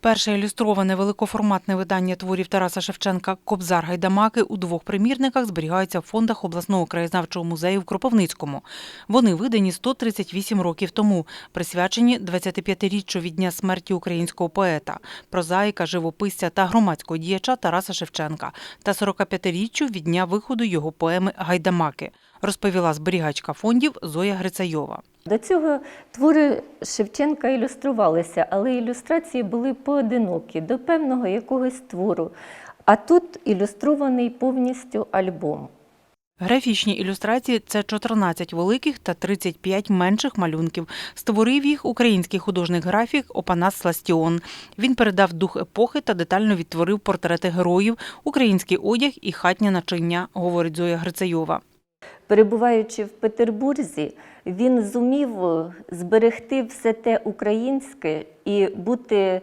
Перше ілюстроване великоформатне видання творів Тараса Шевченка Кобзар Гайдамаки у двох примірниках зберігаються в фондах обласного краєзнавчого музею в Кропивницькому. Вони видані 138 років тому, присвячені 25-річчю від дня смерті українського поета, прозаїка, живописця та громадського діяча Тараса Шевченка та 45-річчю від дня виходу його поеми Гайдамаки, розповіла зберігачка фондів Зоя Грицайова. До цього твори Шевченка ілюструвалися, але ілюстрації були поодинокі до певного якогось твору. А тут ілюстрований повністю альбом. Графічні ілюстрації це 14 великих та 35 менших малюнків. Створив їх український художник графік Опанас Сластіон. Він передав дух епохи та детально відтворив портрети героїв, український одяг і хатнє начиння, говорить Зоя Грицайова. Перебуваючи в Петербурзі, він зумів зберегти все те українське і бути е,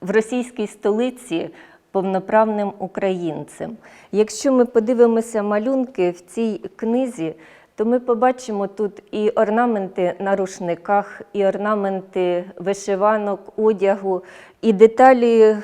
в російській столиці повноправним українцем. Якщо ми подивимося малюнки в цій книзі, то ми побачимо тут і орнаменти на рушниках, і орнаменти вишиванок, одягу, і деталі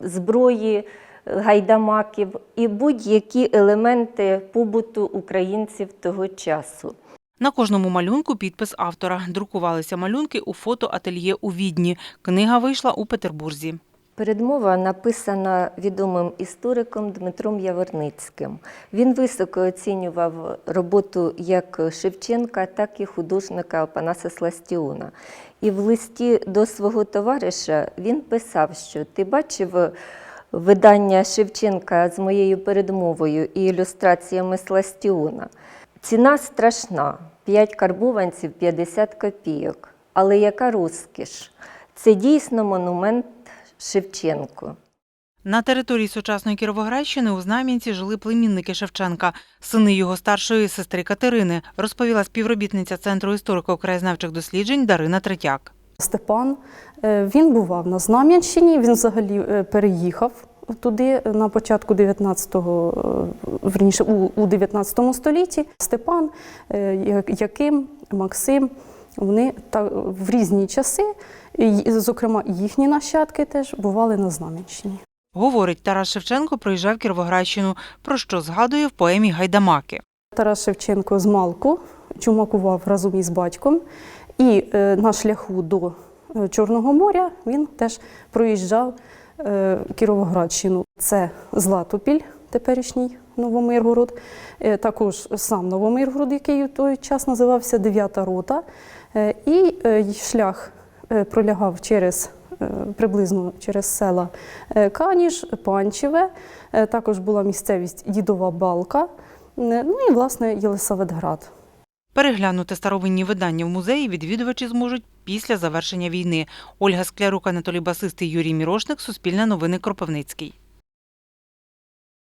зброї гайдамаків, і будь-які елементи побуту українців того часу. На кожному малюнку підпис автора. Друкувалися малюнки у фотоательє у Відні. Книга вийшла у Петербурзі. Передмова написана відомим істориком Дмитром Яворницьким. Він високо оцінював роботу як Шевченка, так і художника Опанаса Сластіона. І в листі до свого товариша він писав, що ти бачив видання Шевченка з моєю передмовою і ілюстраціями Сластіона. Ціна страшна 5 карбованців 50 копійок. Але яка розкіш? Це дійсно монумент Шевченку. На території сучасної Кіровоградщини у Знам'янці жили племінники Шевченка, сини його старшої сестри Катерини, розповіла співробітниця Центру історико-краєзнавчих досліджень Дарина Третяк. Степан е, він бував на Знам'янщині, він взагалі е, переїхав туди на початку 19-го, е, верніше, у, у 19 столітті. Степан, Яким, Максим, вони в різні часи, зокрема, їхні нащадки теж бували на Знам'янщині. Говорить, Тарас Шевченко проїжджав Кіровоградщину, про що згадує в поемі Гайдамаки. Тарас Шевченко з Малку чумакував разом із батьком, і е, на шляху до е, Чорного моря він теж проїжджав е, Кіровоградщину. Це Златопіль, теперішній Новомиргород, також сам Новомиргород, який у той час називався Дев'ята рота. І шлях пролягав через. Приблизно через села Каніш, Панчеве, також була місцевість Дідова Балка, ну і власне Єлисаветград. Переглянути старовинні видання в музеї відвідувачі зможуть після завершення війни. Ольга Склярук, Анатолій Басистий, Юрій Мірошник, Суспільне новини Кропивницький.